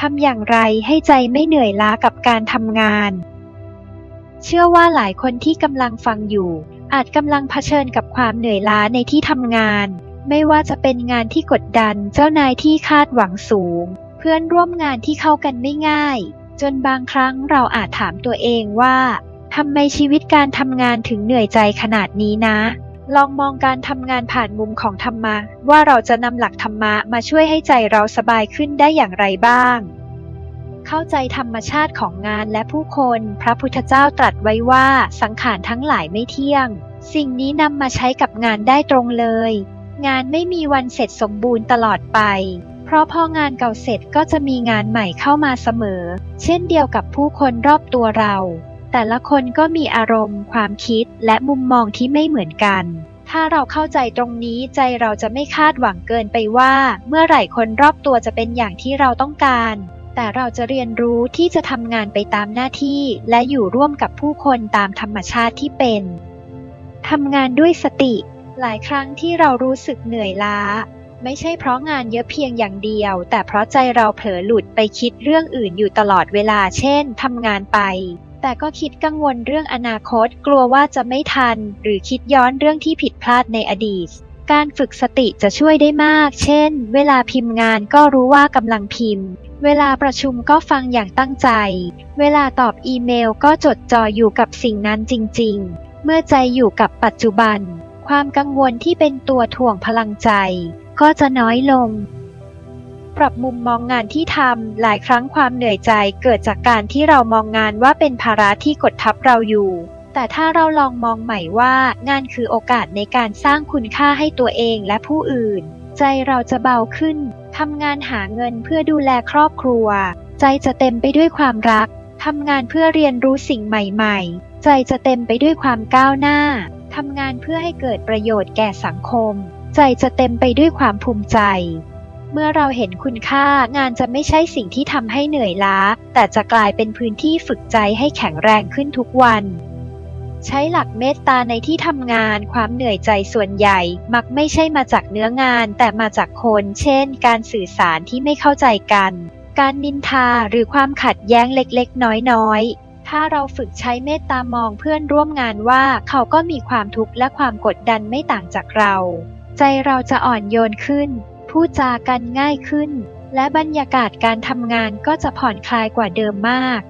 ทำอย่างไรให้ใจไม่เหนื่อยล้ากับการทำงาน เชื่อว่าหลายคนที่กำลังฟังอยู่ อาจกำลังเผชิญกับความเหนื่อยล้าในที่ทำงาน ไม่ว่าจะเป็นงานที่กดดันเจ้านายที่คาดหวังสูง เพื่อนร่วมงานที่เข้ากันไม่ง่าย จนบางครั้งเราอาจถามตัวเองว่าทำไมชีวิตการทำงานถึงเหนื่อยใจขนาดนี้นะ ลองมองการทำงานผ่านมุมของธรรมะ ว่าเราจะนำหลักธรรมะมาช่วยให้ใจเราสบายขึ้นได้อย่างไรบ้าง เข้าใจธรรมชาติของงานและผู้คน พระพุทธเจ้าตรัสไว้ว่าสังขารทั้งหลายไม่เที่ยง สิ่งนี้นำมาใช้กับงานได้ตรงเลย งานไม่มีวันเสร็จสมบูรณ์ตลอดไป เพราะพองานเก่าเสร็จก็จะมีงานใหม่เข้ามาเสมอ เช่นเดียวกับผู้คนรอบตัวเราแต่ละคนก็มีอารมณ์ ความคิด และมุมมองที่ไม่เหมือนกัน ถ้าเราเข้าใจตรงนี้ใจเราจะไม่คาดหวังเกินไปว่า เมื่อไหร่คนรอบตัวจะเป็นอย่างที่เราต้องการ แต่เราจะเรียนรู้ที่จะทำงานไปตามหน้าที่ และอยู่ร่วมกับผู้คนตามธรรมชาติที่เป็นทำงานด้วยสติ หลายครั้งที่เรารู้สึกเหนื่อยล้า ไม่ใช่เพราะงานเยอะเพียงอย่างเดียว แต่เพราะใจเราเผลอหลุดไปคิดเรื่องอื่นอยู่ตลอดเวลา เช่นทำงานไป แต่ก็คิดกังวลเรื่องอนาคต กลัวว่าจะไม่ทัน หรือคิดย้อนเรื่องที่ผิดพลาดในอดีต การฝึกสติจะช่วยได้มาก เช่น เวลาพิมพ์งานก็รู้ว่ากำลังพิมพ์ เวลาประชุมก็ฟังอย่างตั้งใจ เวลาตอบอีเมลก็จดจ่ออยู่กับสิ่งนั้นจริง ๆ เมื่อใจอยู่กับปัจจุบัน ความกังวลที่เป็นตัวถ่วงพลังใจ ก็จะน้อยลง ปรับมุมมองงานที่ทำ หลายครั้งความเหนื่อยใจเกิดจากการที่เรามองงานว่าเป็นภาระที่กดทับเราอยู่ แต่ถ้าเราลองมองใหม่ว่างานคือโอกาสในการสร้างคุณค่าให้ตัวเองและผู้อื่น ใจเราจะเบาขึ้นทำงานหาเงินเพื่อดูแลครอบครัว ใจจะเต็มไปด้วยความรักทำงานเพื่อเรียนรู้สิ่งใหม่ๆ ใจจะเต็มไปด้วยความก้าวหน้าทำงานเพื่อให้เกิดประโยชน์แก่สังคม ใจจะเต็มไปด้วยความภูมิใจ เมื่อเราเห็นคุณค่างานจะไม่ใช่สิ่งที่ทำให้เหนื่อยล้า แต่จะกลายเป็นพื้นที่ฝึกใจให้แข็งแรงขึ้นทุกวัน ใช้หลักเมตตาในที่ทำงาน ความเหนื่อยใจส่วนใหญ่ มักไม่ใช่มาจากเนื้องาน แต่มาจากคน เช่น การสื่อสารที่ไม่เข้าใจกัน การนินทาหรือความขัดแย้งเล็กๆ น้อยๆถ้าเราฝึกใช้เมตตามองเพื่อนร่วมงานว่าเขาก็มีความทุกข์และความกดดันไม่ต่างจากเรา ใจเราจะอ่อนโยนขึ้น พูดจากันง่ายขึ้น และบรรยากาศการทำงานก็จะผ่อนคลายกว่าเดิมมาก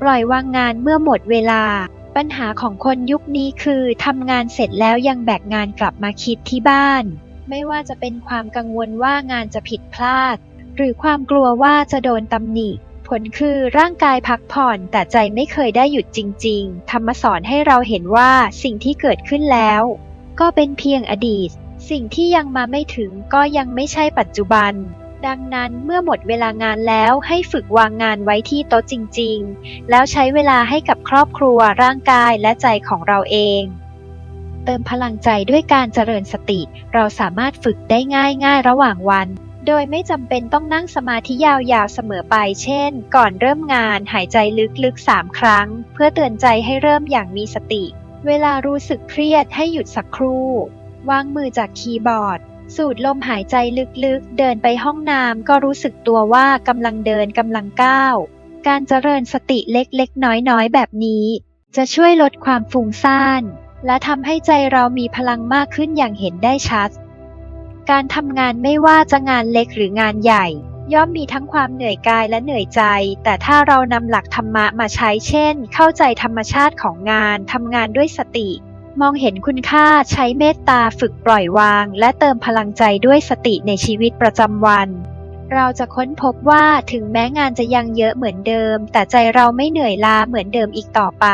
ปล่อยวางงานเมื่อหมดเวลา ปัญหาของคนยุคนี้คือทำงานเสร็จแล้วยังแบกงานกลับมาคิดที่บ้าน ไม่ว่าจะเป็นความกังวลว่างานจะผิดพลาด หรือความกลัวว่าจะโดนตำหนิผลคือร่างกายพักผ่อนแต่ใจไม่เคยได้หยุดจริง ๆ ธรรมสอนให้เราเห็นว่าสิ่งที่เกิดขึ้นแล้ว ก็เป็นเพียงอดีต สิ่งที่ยังมาไม่ถึงก็ยังไม่ใช่ปัจจุบัน ดังนั้นเมื่อหมดเวลางานแล้วให้ฝึกวางงานไว้ที่โต๊ะจริง ๆ แล้วใช้เวลาให้กับครอบครัวร่างกายและใจของเราเอง เติมพลังใจด้วยการเจริญสติ เราสามารถฝึกได้ง่ายๆระหว่างวันโดยไม่จำเป็นต้องนั่งสมาธิยาวๆเสมอไป เช่น ก่อนเริ่มงานหายใจลึกๆ 3 ครั้ง เพื่อเตือนใจให้เริ่มอย่างมีสติ เวลารู้สึกเครียดให้หยุดสักครู่ วางมือจากคีย์บอร์ด สูดลมหายใจลึกๆ เดินไปห้องน้ำก็รู้สึกตัวว่ากำลังเดินกำลังก้าว การเจริญสติเล็กๆ น้อยๆ แบบนี้ จะช่วยลดความฟุ้งซ่าน และทำให้ใจเรามีพลังมากขึ้นอย่างเห็นได้ชัด การทำงานไม่ว่าจะงานเล็กหรืองานใหญ่ ย่อมมีทั้งความเหนื่อยกายและเหนื่อยใจ แต่ถ้าเรานำหลักธรรมะมาใช้เช่น เข้าใจธรรมชาติของงานทำงานด้วยสติ มองเห็นคุณค่าใช้เมตตาฝึกปล่อยวาง และเติมพลังใจด้วยสติในชีวิตประจำวัน เราจะค้นพบว่าถึงแม้งานจะยังเยอะเหมือนเดิม แต่ใจเราไม่เหนื่อยล้าเหมือนเดิมอีกต่อไป